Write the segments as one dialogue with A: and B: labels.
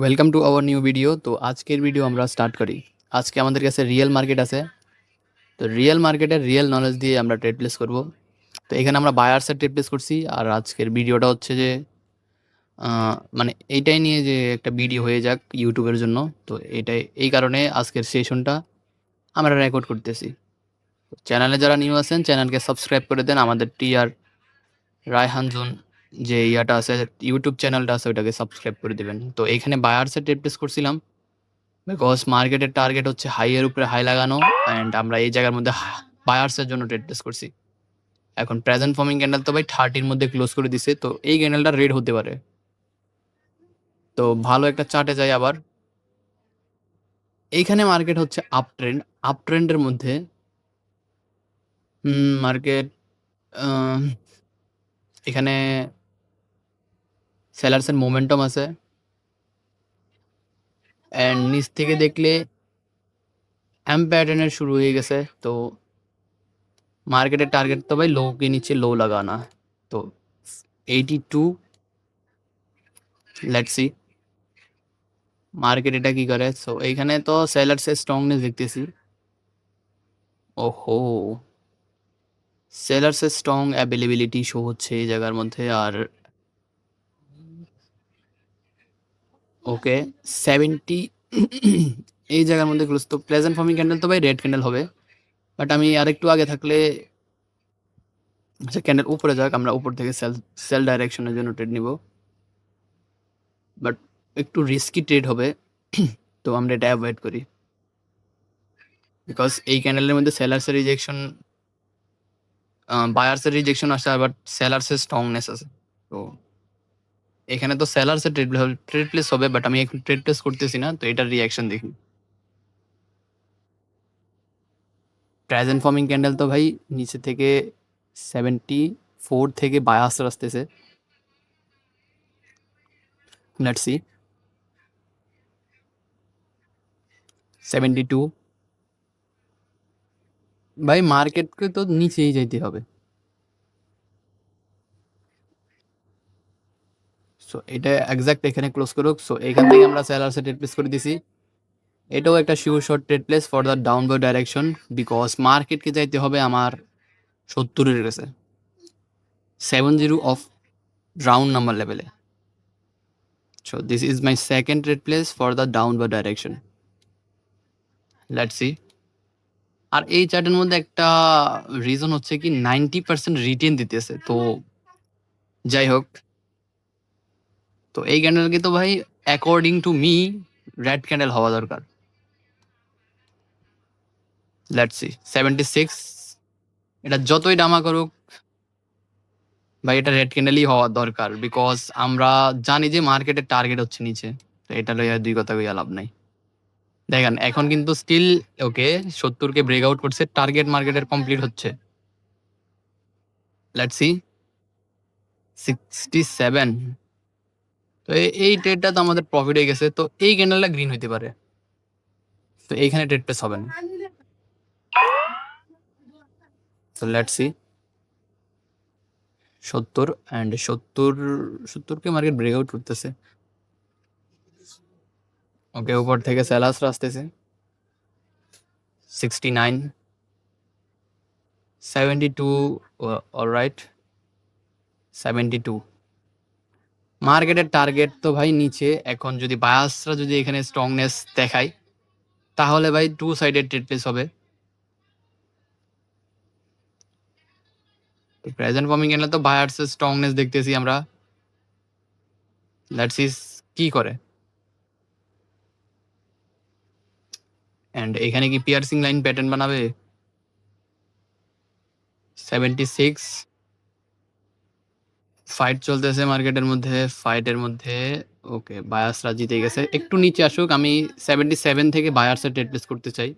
A: Welcome to our new video তো আজকের video আমরা স্টার্ট করি। আজকে আমাদের কাছে রিয়েল মার্কেট আছে। তো রিয়েল মার্কেটের রিয়েল নলেজ দিয়ে আমরা ট্রেড প্লেস করব। তো এখানে আমরা বায়ার্সের ট্রেড প্লেস করছি। আর আজকের ভিডিওটা হচ্ছে যে মানে এইটাই নিয়ে যে একটা ভিডিও হয়ে যাক ইউটিউবের জন্য। তো এটাই, এই কারণে আজকের সেশনটা আমরা রেকর্ড করতেছি। চ্যানেলে যারা নিউ আছেন চ্যানেলকে সাবস্ক্রাইব করে দেন। আমাদের টি আর রায়হান জোন যে ইয়াটা আছে ইউটিউব চ্যানেলটা আছে ওটাকে সাবস্ক্রাইব করে দেবেন। তো এখানে বায়ার্সের ট্রেড প্লেস করছিলাম। বিকজ মার্কেটের টার্গেট হচ্ছে হাইয়ের উপরে হাই লাগানো অ্যান্ড আমরা এই জায়গার মধ্যে বায়ার্সের জন্য ট্রেড প্লেস করছি। এখন প্রেজেন্ট ফর্মিং ক্যান্ডেল তো ভাই থার্টির মধ্যে ক্লোজ করে দিছে, তো এই ক্যান্ডেলটা রেড হতে পারে। তো ভালো একটা চার্টে যাই আবার। এইখানে মার্কেট হচ্ছে আপ ট্রেন্ড আপ ট্রেন্ডের মধ্যে মার্কেট এখানে স্যালারসের মোমেন্টাম আছে অ্যান্ড নিচ থেকে দেখলে এম প্যাটার্নের শুরু হয়ে গেছে তো মার্কেটের টার্গেট তো ভাই লোকে নিচে লো লাগানা তো এইটি টু লেটসি মার্কেট এটা কি করে সো এইখানে তো সেলার্সে স্ট্রংনেস দেখতেছি ওহো সেলার্সের স্ট্রং অ্যাভেলেবিলিটি শো হচ্ছে এই জায়গার মধ্যে আর ওকে সেভেন্টি এই জায়গার মধ্যে ক্লোজ তো প্লেজেন্ট ফর্মিং ক্যান্ডেল তো ভাই রেড ক্যান্ডেল হবে। বাট আমি আরেকটু আগে থাকলে আচ্ছা ক্যান্ডেল উপরে যাক, আমরা উপর থেকে সেল সেল ডাইরেকশনের জন্য ট্রেড নিব। বাট একটু রিস্কি ট্রেড হবে, তো আমরা এটা অ্যাভয়েড করি। বিকজ এই ক্যান্ডেলের মধ্যে সেলার্সের রিজেকশন বায়ার্সের রিজেকশন আসে আবার সেলার্সের স্ট্রংনেস আছে তো এখানে তো সেলার্সের ট্রেড ট্রেড প্লেস হবে বাট আমি এখন ট্রেড প্লেস করতেছি না, তো এটার রিয়াকশন দেখি। প্রেজেন্ট ফর্মিং ক্যান্ডেল তো ভাই নিচে থেকে সেভেন্টি ফোর থেকে বায়াস আসতেছে। সি সেভেন্টি টু ভাই মার্কেটকে তো নিচেই যাইতে হবে। সো এটা এক্সাক্ট এখানে ক্লোজ করুক। সো এখান থেকে আমরা সেলার্সে ট্রেড প্লেস করে দিছি। এটাও একটা sure short trade place for the downward direction because মার্কেটকে যাইতে হবে আমার সত্তরের কাছে। Seven zero of round number লেভেলে so this is my second trade place for the downward direction let's see আর এই চার্টের মধ্যে একটা রিজন হচ্ছে কি নাইনটি পার্সেন্ট রিটেন দিতেছে। তো, যাই হোক। তো এই ক্যান্ডেলকে তো ভাই according to me red candle হওয়া দরকার। লেটস সি সেভেন্টি সিক্স এটা যতই ডামা করুক, ভাই এটা রেড ক্যান্ডেলই হওয়া দরকার বিকজ আমরা জানি যে মার্কেটের টার্গেট হচ্ছে নিচে এটা লইয়া দুই কথা কইয়া লাভ নাই। দেখেন, এখন কিন্তু স্টিল ওকে, সত্তরকে ব্রেকআউট করছে টার্গেট মার্কেটের কমপ্লিট হচ্ছে। লেটস সি সিক্সটি সেভেন তো এই- ট্রেডটা তো আমাদের প্রফিট হয়ে গেছে, তো এই ক্যান্ডেলটা গ্রিন হইতে পারে। তো এইখানে ট্রেড প্লেস হবে না। তো লেটস সি সত্তর অ্যান্ড সত্তর, সত্তরকে মার্কেট ব্রেকআউট করতেছে। ওকে উপর থেকে স্যালাসরা আসতেছে। Sixty nine seventy two alright seventy two মার্কেটের টার্গেট তো ভাই নিচে। এখন যদি বায়াসরা যদি এখানে স্ট্রংনেস দেখায়, তাহলে ভাই টু সাইডেড ট্রেড প্লেস হবে। প্রেজেন্ট ফর্মিং এনে তো বায়ার্সের স্ট্রংনেস দেখতেছি আমরা। লেটস ইস কি করে। অ্যান্ড এখানে কি পিয়ার্সিং লাইন প্যাটার্ন বানাবে? সেভেন্টি সিক্স ফাইট চলতেছে মার্কেটের মধ্যে ফাইটের মধ্যে ওকে বায়ার্সরা জিতে গেছে। একটু নিচে আসুক, আমি সেভেন্টি সেভেন থেকে বায়ার্সের ট্রেড প্লেস করতে চাই।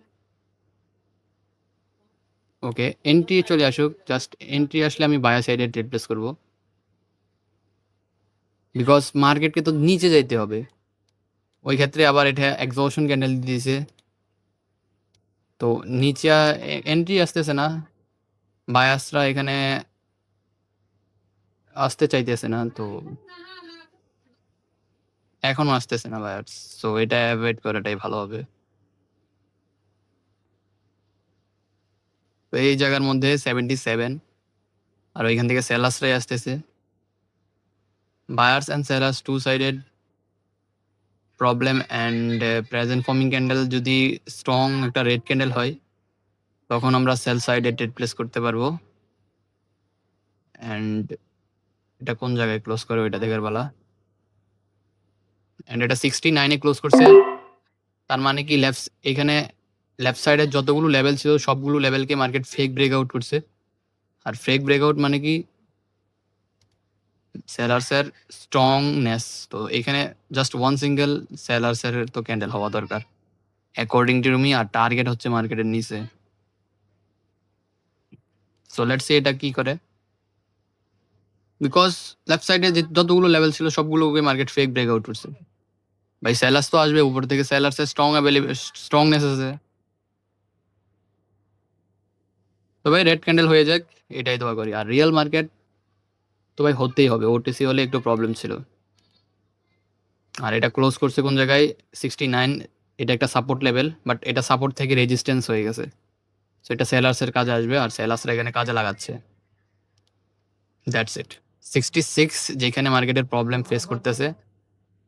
A: ওকে এন্ট্রি চলে আসুক জাস্ট এন্ট্রি আসলে আমি বায়ার সাইডে ট্রেড প্লেস করব। বিকজ মার্কেটকে তো নিচে যাইতে হবে। ওই ক্ষেত্রে আবার এটা এক্সবশন ক্যান্ডেল দিয়েছে তো নিচে এন্ট্রি আসতেছে না। বায়াসরা এখানে আসতে চাইতেছে না, তো এখনও আসতেছে না বায়ার্স সো এটা অ্যাভয়েড করাটাই ভালো হবে। তো এই জায়গার মধ্যে সেভেন্টি সেভেন আর ওইখান থেকে সেলার্সরাই আসতেছে। Buyers and sellers two sided problem and present forming candle যদি স্ট্রং একটা রেড ক্যান্ডেল হয়, তখন আমরা সেল সাইডে ট্রেড প্লেস করতে পারব। অ্যান্ড এটা কোন জায়গায় ক্লোজ করে ওইটা দেখার বেলা? এন্ড এটা সিক্সটি নাইনে ক্লোজ করছে। তার মানে কি লেফট এখানে লেফট সাইডের যতগুলো লেভেল ছিল, সবগুলো লেভেলকে মার্কেট ফেক ব্রেকআউট করছে। আর ফেক ব্রেকআউট মানে কি? সেলার্সের স্ট্রংনেস তো এখানে জাস্ট ওয়ান সিঙ্গেল সেলার্সের তো ক্যান্ডেল হওয়া দরকার। অ্যাকর্ডিং টু মি আর টার্গেট হচ্ছে মার্কেটের নিচে। সো লেটস সে এটা কি করে। বিকজ লেফট সাইডে যে যতগুলো লেভেল ছিল, সবগুলোকে মার্কেট ফেক ব্রেকআউট করছে। ভাই সেলার্স তো আসবে, উপর থেকে সেলার্সের স্ট্রং অ্যাভেলেবল স্ট্রংনেস আছে। তো ভাই রেড ক্যান্ডেল হয়ে যাক, এটাই দোয়া করি। আর রিয়েল মার্কেট তো ভাই হতেই হবে ওটিসি হলে একটু প্রবলেম ছিল। আর এটা ক্লোজ করছে কোন জায়গায়? সিক্সটি নাইন এটা একটা সাপোর্ট লেভেল বাট এটা সাপোর্ট থেকে রেজিস্ট্যান্স হয়ে গেছে। সো এটা সেলার্সের কাজে আসবে, আর সেলার্সরা এখানে কাজে লাগাচ্ছে। দ্যাটস ইট সিক্সটি সিক্স যেখানে মার্কেটের প্রবলেম ফেস করতেছে।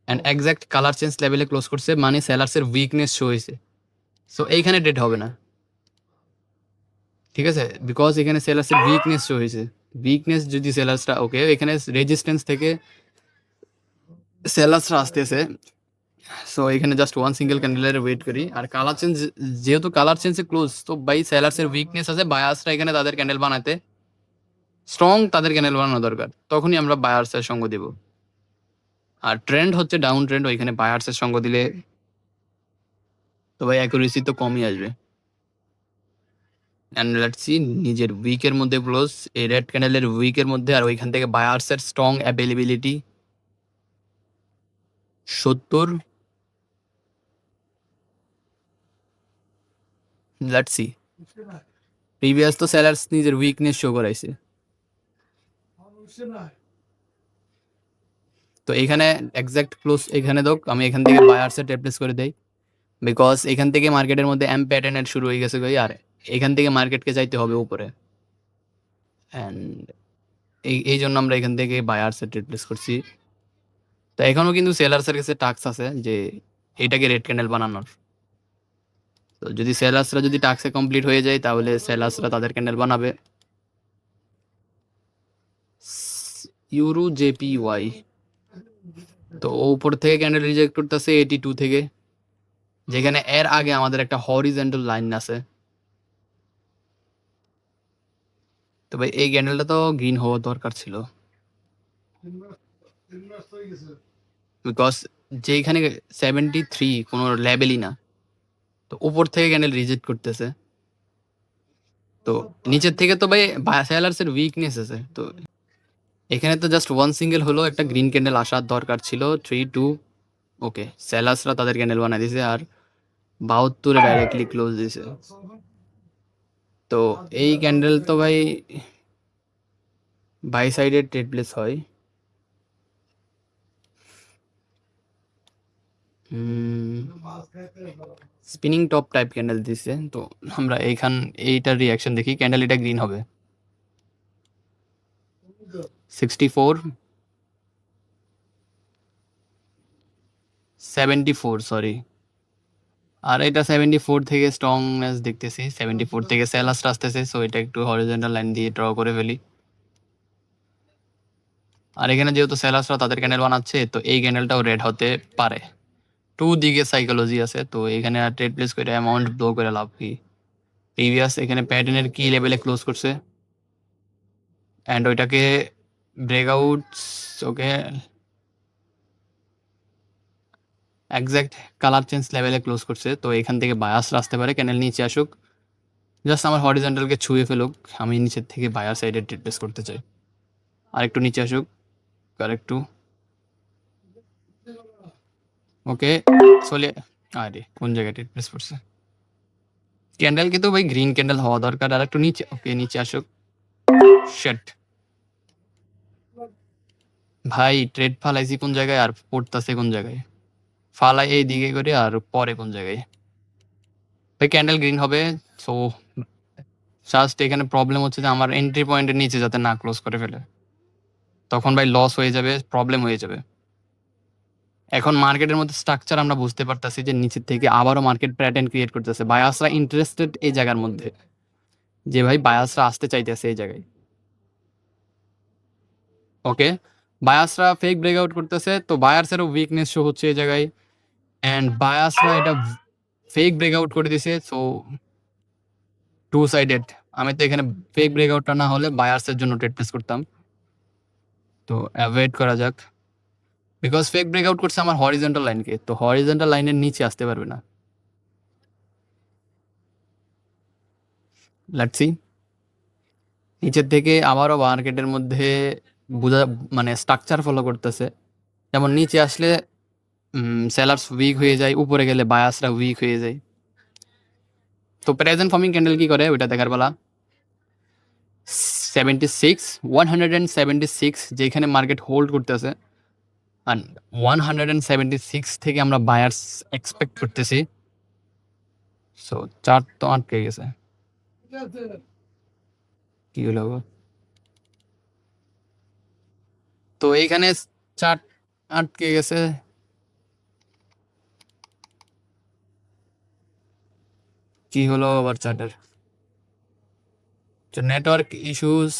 A: অ্যান্ড একজ্যাক্ট কালার চেঞ্জ লেভেলে ক্লোজ করছে মানে সেলার্সের উইকনেস শো হয়েছে। সো এইখানে ডেট হবে না। ঠিক আছে? বিকজ এখানে সেলার্সের উইকনেস শো হয়েছে। উইকনেস যদি সেলার্সরা ওকে এখানে রেজিস্ট্যান্স থেকে সেলার্সরা আসতেছে। সো এখানে জাস্ট ওয়ান সিঙ্গেল ক্যান্ডেলের ওয়েট করি। আর কালার চেঞ্জ যেহেতু কালার চেঞ্জে ক্লোজ তো বাই সেলার্সের উইকনেস আছে বায়ার্সরা এখানে তাদের ক্যান্ডেল বানাতে স্ট্রং তাদের ক্যানেল বানানো দরকার, তখনই আমরা বায়ার্সের সঙ্গ দেব। আর ট্রেন্ড হচ্ছে ডাউন ট্রেন্ড ওইখানে বায়ার্সের সঙ্গ দিলে তো ভাই অ্যাকুরেসি তো কমই আসবে। অ্যান্ড সি নিজের উইকের মধ্যে ক্লোজ এই রেড ক্যান্ডেলের উইকের মধ্যে আর ওইখান থেকে বায়ার্সের স্ট্রং অ্যাভেলেবিলিটি সত্তর। লেটস প্রিভিয়াস তো স্যালার্স নিজের উইকনেস শো করাইছে। তো এখানে এক্সাক্ট ক্লোজ এখানে দোক আমি এখান থেকে বায়ার্সের টেপ্লেস করে দেই। বিকজ এখান থেকে মার্কেটের মধ্যে এম প্যাটার্নের শুরু হয়ে গেছে ভাই আর এখান থেকে মার্কেটকে যাইতে হবে উপরে। অ্যান্ড এই এই জন্য আমরা এখান থেকে বায়ার্সের টেপ্লেস করছি। তো এখনও কিন্তু সেলার্সের কাছে টাক্স আছে যে এটাকে রেড ক্যান্ডেল বানানোর। তো যদি সেলার্সরা যদি টাক্সে কমপ্লিট হয়ে যায়, তাহলে সেলার্সরা তাদের ক্যান্ডেল বানাবে। ইউরো জেপি ওয়াই তো ও উপর থেকে ক্যান্ডেল রিজেক্ট করতেছে? এটি টু থেকে। যেখানে এর আগে আমাদের একটা হরিজেন্টাল লাইন আছে। তো ভাই, এই ক্যান্ডেলটা তো গ্রিন হওয়া দরকার ছিল। বিকজ যেখানে সেভেন্টি থ্রি কোনো লেভেলই না। তো উপর থেকে ক্যান্ডেল রিজেক্ট করতেছে। তো নিচের থেকে তো ভাই সেলার্সের উইকনেস আছে। তো এখানে তো জাস্ট ওয়ান সিঙ্গেল হলো, একটা গ্রিন ক্যান্ডেল আসার দরকার ছিল থ্রি টু ওকে সেলার্সরা তাদের ক্যান্ডেল বানাই দিয়েছে আর বাহাত্তরে ডাইরেক্টলি ক্লোজ দিয়েছে। তো এই ক্যান্ডেল তো ভাই বাই সাইডের ট্রেড প্লেস হয়। স্পিনিং টপ টাইপ ক্যান্ডেল দিছে তো আমরা এইখান, এইটার রিয়াকশন দেখি ক্যান্ডেল এটা গ্রিন হবে। সিক্সটি সেভেন্টি ফোর সরি আর এটা সেভেন্টি ফোর থেকে স্ট্রংনেস দেখতেছি। সেভেন্টি ফোর থেকে সেলাসটা আসতেছে সো এটা একটু হরিজেন্টাল লাইন দিয়ে ড্র করে ফেলি। আর এখানে যেহেতু সেলাসরা তাদের ক্যান্ডেল বানাচ্ছে, তো এই ক্যান্ডেলটাও রেড হতে পারে। টু দিকে সাইকোলজি আছে, তো এখানে আর ট্রেড প্লেস করে অ্যামাউন্ট ব্লো করে লাভ কি? প্রিভিয়াস এখানে প্যাটার্নের কি লেভেলে ক্লোজ করছে? অ্যান্ড ওইটাকে breakout okay exact colour change লেভেলে ক্লোজ করছে, তো এখান থেকে বায়াস আসতে পারে ক্যানেল নিচে আসুক। জাস্ট আমার হরিজেন্টালকে ছুঁয়ে ফেলুক, আমি নিচের থেকে বায়ার সাইডে ট্রিটমেস করতে চাই। আর একটু নিচে আসুক আর একটু ওকে চলে, আরে, কোন জায়গায় ট্রিটমেস করছে? ক্যান্ডেল কিন্তু ভাই গ্রিন ক্যান্ডেল হওয়া দরকার আর একটু নিচে ওকে নিচে আসুক। শেট ভাই ট্রেড ফালাইছি কোন জায়গায় আর পড়তাছে কোন জায়গায়? ফালাই এই দিকে করে আর পরে কোন জায়গায়? ভাই ক্যান্ডেল গ্রিন হবে সো জাস্ট এখানে প্রবলেম হচ্ছে যে আমার এন্ট্রি পয়েন্টের নিচে যাতে না ক্লোজ করে ফেলে। তখন ভাই লস হয়ে যাবে প্রবলেম হয়ে যাবে। এখন মার্কেটের মধ্যে স্ট্রাকচার আমরা বুঝতে পারতাছি যে নিচের থেকে আবারও মার্কেট প্যাটার্ন ক্রিয়েট করতেছে। বায়াসরা ইন্টারেস্টেড এই জায়গার মধ্যে। যে ভাই বায়াসরা আসতে চাইতেছে এই জায়গায়। ওকে বায়াসরা ফেক ব্রেকআউট করতেছে, তো বায়ার্সেরও উইকনেস শো হচ্ছে এই জায়গায়। অ্যান্ড বায়াসরা এটা ফেক ব্রেকআউট করে দিছে সো টু সাইডেড আমি তো এখানে ফেক ব্রেকআউটটা না হলে বায়ার্সের জন্য ট্রেড প্লেস করতাম। তো অ্যাভয়েড করা যাক। বিকজ ফেক ব্রেকআউট করছে আমার হরিজেন্টাল লাইনকে তো হরিজেন্টাল লাইনের নিচে আসতে পারবে না। লাটসি নিচের থেকে আবারও মার্কেটের মধ্যে বোঝা মানে স্ট্রাকচার ফলো করতেছে। যেমন নিচে আসলে সেলার্স উইক হয়ে যায়, উপরে গেলে বায়াসরা উইক হয়ে যায়। তো প্রেজেন্ট ফর্মিং ক্যান্ডেল কি করে? ওইটা দেখার বেলা seventy six one hundred and seventy six যেখানে মার্কেট হোল্ড করতেছে। And one hundred and seventy six থেকে আমরা বায়ার্স এক্সপেক্ট করতেছি। সো চার তো আটকে গেছে। কি হলো গো? তো এইখানে চার্ট আটকে গেছে। কি হলো আবার চার্টের? নেটওয়ার্ক ইস্যুস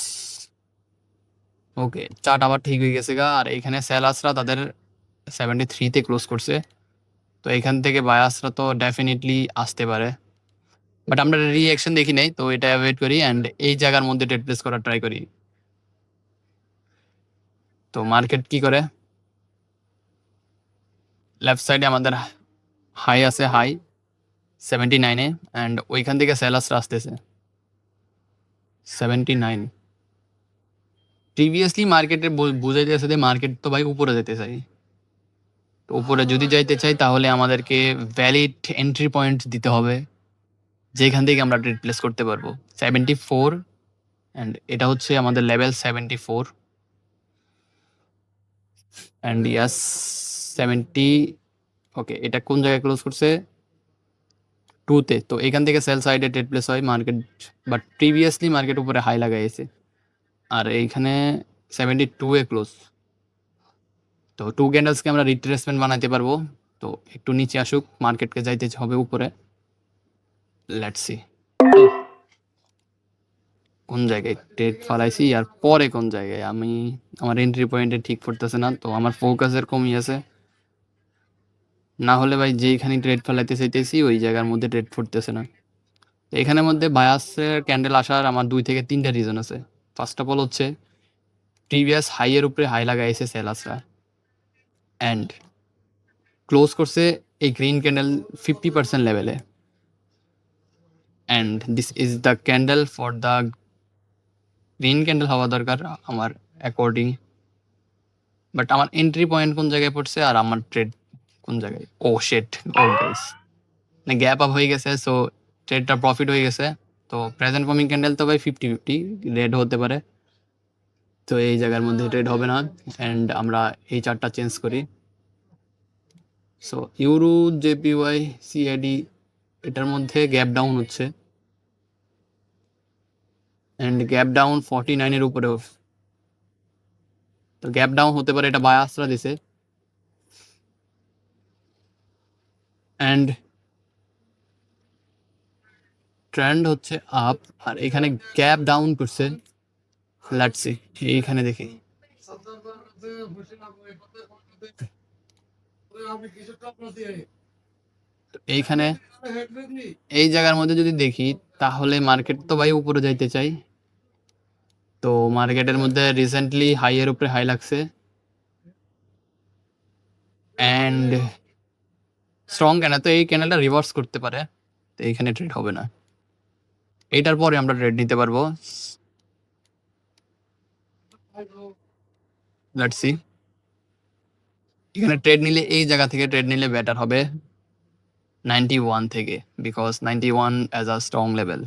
A: ওকে চার্ট আবার ঠিক হয়ে গেছে গা। আর এখানে সেলার্সরা তাদের সেভেন্টি থ্রিতে ক্লোজ করছে। তো এখান থেকে বায়াসরা তো ডেফিনেটলি আসতে পারে। বাট আমরা রিঅ্যাকশন দেখি নাই, তো এটা অ্যাভয়েড করি। অ্যান্ড এই জায়গার মধ্যে ট্রেড প্লেস করার ট্রাই করি। তো মার্কেট কি করে? লেফট সাইডে আমাদের হাই আছে হাই সেভেন্টি নাইনে অ্যান্ড ওইখান থেকে সেলার্সরা আসতেছে সেভেন্টি নাইন প্রিভিয়াসলি মার্কেটে বোঝা যাচ্ছে যে মার্কেট তো ভাই উপরে যেতে চাই। তো উপরে যদি যাইতে চাই তাহলে আমাদেরকে ভ্যালিড এন্ট্রি পয়েন্ট দিতে হবে, যেখান থেকে আমরা ট্রেড প্লেস করতে পারব। সেভেন্টি ফোর অ্যান্ড এটা হচ্ছে আমাদের level seventy four and yes seventy okay এটা কোন জায়গায় ক্লোজ করছে? টুতে তো। এখান থেকে সেল সাইডে ট্রেড প্লেস হয় মার্কেট বাট প্রিভিয়াসলি মার্কেট উপরে হাই লাগাইছে। আর এইখানে সেভেন্টি টু এ ক্লোজ তো টু ক্যান্ডেলসকে আমরা রিট্রেসমেন্ট বানাইতে পারব। তো একটু নিচে আসুক মার্কেটকে যাইতে হবে উপরে। লেটস কোন জায়গায় ট্রেড ফালাইছি আর পরে কোন জায়গায়? আমি, আমার এন্ট্রি পয়েন্টে ঠিক করতেছে না, তো আমার ফোকাসের কমই আছে। না হলে ভাই যেইখানে ট্রেড ফেলাইতে চাইতেছি, ওই জায়গার মধ্যে ট্রেড ফুটতেছে না। এখানের মধ্যে বায়াসের ক্যান্ডেল আসার আমার দুই থেকে তিনটা রিজন আছে। ফার্স্ট অফ অল হচ্ছে প্রিভিয়াস হাইয়ের উপরে হাই লাগাইছে সেলাসরা অ্যান্ড ক্লোজ করছে এই গ্রিন ক্যান্ডেল ফিফটি পার্সেন্ট লেভেলে and this is the candle for the green candle হওয়া দরকার আমার অ্যাকর্ডিং বাট আমার এন্ট্রি পয়েন্ট কোন জায়গায় পড়ছে আর আমার ট্রেড কোন জায়গায়? ও শেট ও গাইস গ্যাপ আপ হয়ে গেছে সো ট্রেডটা প্রফিট হয়ে গেছে, তো প্রেজেন্ট ফর্মিং ক্যান্ডেল তো ভাই ফিফটি ফিফটি রেড হতে পারে, তো এই জায়গার মধ্যে ট্রেড হবে না অ্যান্ড আমরা এই চারটা চেঞ্জ করি। সো ইউরো জেপিওয়াই সিআইডি এটার মধ্যে গ্যাপ ডাউন হচ্ছে। অ্যান্ড গ্যাপ ডাউন ফর্টি নাইনের উপরেও। তো গ্যাপ ডাউন হতে পারে, এটা বায়াসরা দিছে। অ্যান্ড ট্রেন্ড হচ্ছে আপ আর এখানে গ্যাপ ডাউন করছে। লাটসি এইখানে দেখি। এইখানে, এই জায়গার মধ্যে যদি দেখি, তাহলে মার্কেট তো ভাই উপরে যাইতে চাই। তো মার্কেটের মধ্যে রিসেন্টলি হাইয়ের উপরে হাই লাগছে। অ্যান্ড স্ট্রং ক্যান্ডেল তো এই ক্যানেলটা রিভার্স করতে পারে, তো এইখানে ট্রেড হবে না। এইটার পরে আমরা ট্রেড নিতে পারব। লেটস সি এখানে ট্রেড নিলে, এই জায়গা থেকে ট্রেড নিলে বেটার হবে। নাইনটি ওয়ান থেকে because ninety one as a strong level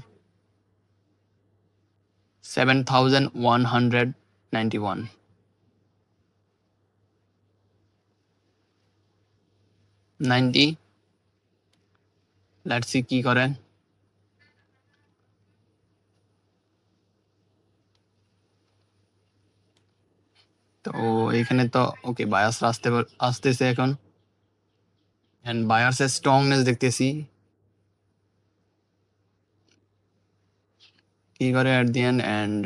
A: seven thousand one hundred ninety one ninety let's see কি করে তো এখানে তো ওকে বায়াসরা আসতে আসতেছে এখন। অ্যান্ড বায়ার্সের স্ট্রংনেস দেখতেছি। কি করে at the end and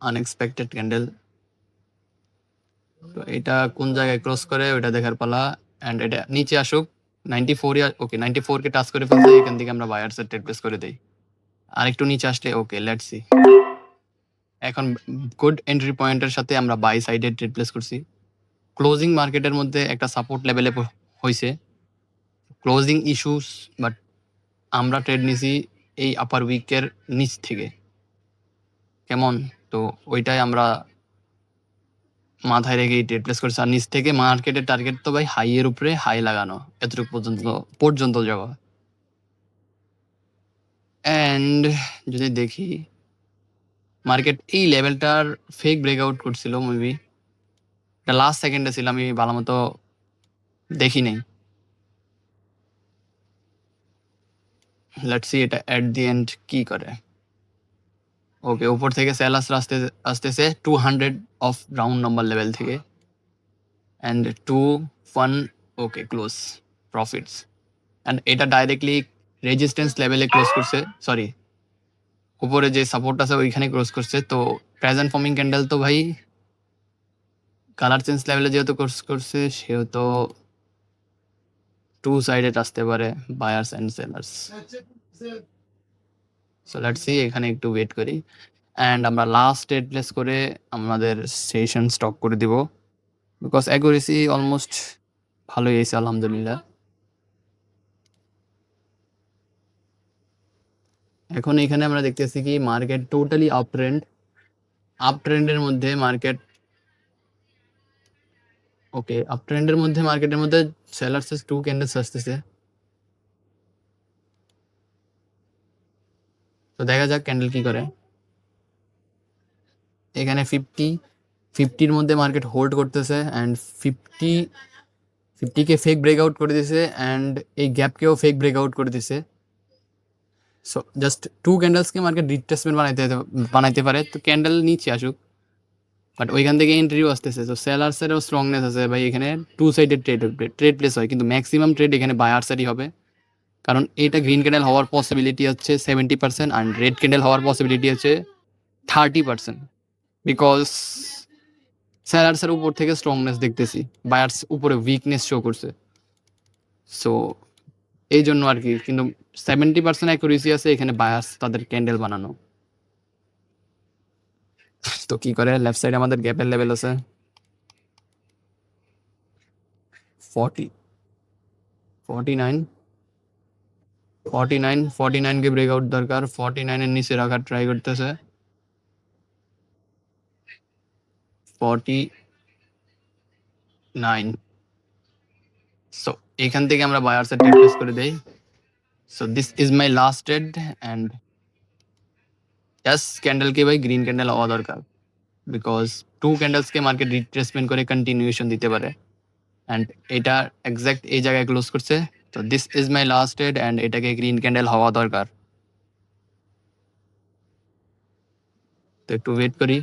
A: unexpected candle তো এটা কোন জায়গায় ক্রস করে ওটা দেখার পালা অ্যান্ড এটা নিচে আসুক ninety four okay ninety four কে টাচ করে ফেলছে এখান থেকে আমরা বায়ার্সের ট্রেড প্লেস করে দেই। আর একটু নিচে আসলে ওকে লেটস সি এখন গুড এন্ট্রি পয়েন্টের সাথে আমরা বাই সাইডে ট্রেড প্লেস করছি। ক্লোজিং মার্কেটের মধ্যে একটা সাপোর্ট লেভেলে হয়েছে ক্লোজিং ইস্যুস বাট আমরা ট্রেড নিছি এই আপার উইকের নিচ থেকে। কেমন? তো ওইটাই আমরা মাথায় রেখে ট্রেড প্লেস করছি। আর নিচ থেকে মার্কেটের টার্গেট তো ভাই হাই এর উপরে হাই লাগানো। এতটুকু পর্যন্ত পর্যন্ত যাওয়া। অ্যান্ড যদি দেখি মার্কেট এই লেভেলটার ফেক ব্রেকআউট করছিল এটা লাস্ট সেকেন্ডে ছিল, আমি ভালো মতো দেখি নাই। লেটস সি এটা এট দি এন্ড কি করে? ওকে উপর থেকে সেলার্স আসতে আসতেছে two hundred of round number level থেকে। And two fun okay close profits and এটা ডাইরেক্টলি রেজিস্ট্যান্স লেভেলে ক্লোজ করছে সরি উপরে যে সাপোর্ট আছে ওইখানে ক্লোজ করছে। তো প্রেজেন্ট ফর্মিং ক্যান্ডেল তো ভাই কালার চেঞ্জ লেভেলে যেহেতু ক্লোজ করছে, সেহেতু টু সাইডেড আসতে পারে buyers and sellers so let's see এখানে একটু ওয়েট করি. অ্যান্ড আমরা লাস্ট ডেট প্লেস করে আমাদের সেশন স্টক করে দিব। বিকজ অ্যাকুরেসি অলমোস্ট ভালোই এসে আলহামদুলিল্লাহ। এখন এখানে আমরা দেখতেছি কি market totally up trend up ট্রেন্ডের মধ্যে মার্কেট ওকে আপ ট্রেন্ডের মধ্যে মার্কেটের মধ্যে সেলার্সেস টু ক্যান্ডেলস আসতেছে। তো দেখা যাক ক্যান্ডেল কি করে। এখানে ফিফটি ফিফটির মধ্যে মার্কেট হোল্ড করতেছে অ্যান্ড ফিফটি ফিফটিকে ফেক ব্রেকআউট করে দিছে অ্যান্ড এই গ্যাপকেও ফেক ব্রেকআউট করে দিছে। সো জাস্ট টু ক্যান্ডেলসকে মার্কেট রিট্রেসমেন্ট বানাইতে বানাইতে পারে। তো ক্যান্ডেল নিচে আসুক। বাট ওইখান থেকে এন্ট্রিও আসতেছে তো সেলার্সেরও স্ট্রংনেস আছে ভাই, এখানে টু সাইডের ট্রেড ট্রেড প্লেস হয়, কিন্তু ম্যাক্সিমাম ট্রেড এখানে বায়ার্সেরই হবে। কারণ এটা গ্রিন ক্যান্ডেল হওয়ার পসিবিলিটি হচ্ছে seventy percent and red candle হওয়ার পসিবিলিটি হচ্ছে থার্টি পার্সেন্ট বিকজ স্যালার্সের উপর থেকে স্ট্রংনেস দেখতেছি বায়ার্স উপরে উইকনেস শো করছে। সো এই জন্য আর কি, কিন্তু সেভেন্টি পার্সেন্ট অ্যাকুরেসি আছে এখানে বায়ার্স তাদের ক্যান্ডেল বানানো। তো কি করে? লেফট সাইডে আমাদের গ্যাপের লেভেল আছে। Forty forty nine forty nine forty নাইনকে breakout দরকার। ফর্টি নাইনের নিচে রাখার ট্রাই করতেছে। ফর্টি নাইন সো এখান থেকে আমরা বায়ার্সের ট্রেড করে দেই। So this is my last trade and just ক্যান্ডেলকে ভাই গ্রিন ক্যান্ডেল হওয়া দরকার বিকজ টু ক্যান্ডেলসকে মার্কেট রিট্রেসমেন্ট করে কন্টিনিউশন দিতে পারে অ্যান্ড এটা এক্স্যাক্ট এই জায়গায় ক্লোজ করছে তো this is my last trade and এটাকে গ্রিন ক্যান্ডেল হওয়া দরকার তো একটু ওয়েট করি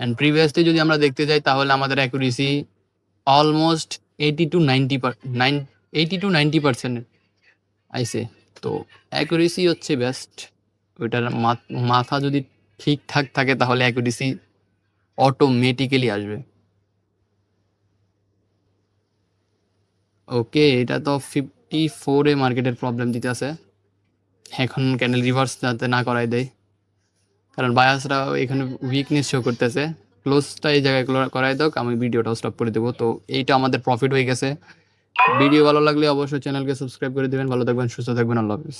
A: অ্যান্ড প্রিভিয়াসলি যদি আমরা দেখতে যাই তাহলে আমাদের accuracy almost eighty two ninety nine eighty two ninety percent আইসে তো অ্যাকুরেসি হচ্ছে বেস্ট ওইটার মাথ- যদি ঠিকঠাক থাকে তাহলে অ্যাকুরেসি অটোমেটিক্যালি আসবে। ওকে এটা তো ফিফটি ফোরে মার্কেটের প্রবলেম দিতে আছে এখন ক্যান্ডেল রিভার্স যাতে না করাই দেয়। কারণ বায়াসরা এখানে উইকনেস শো করতেছে। ক্লোজটা এই জায়গায় করাই দাও, আমি ভিডিওটাও স্টপ করে দেবো। তো এইটা আমাদের প্রফিট হয়ে গেছে। ভিডিও ভালো লাগলে অবশ্যই চ্যানেলকে সাবস্ক্রাইব করে দিবেন। ভালো থাকবেন সুস্থ থাকবেন। আল্লাহ হাফিজ।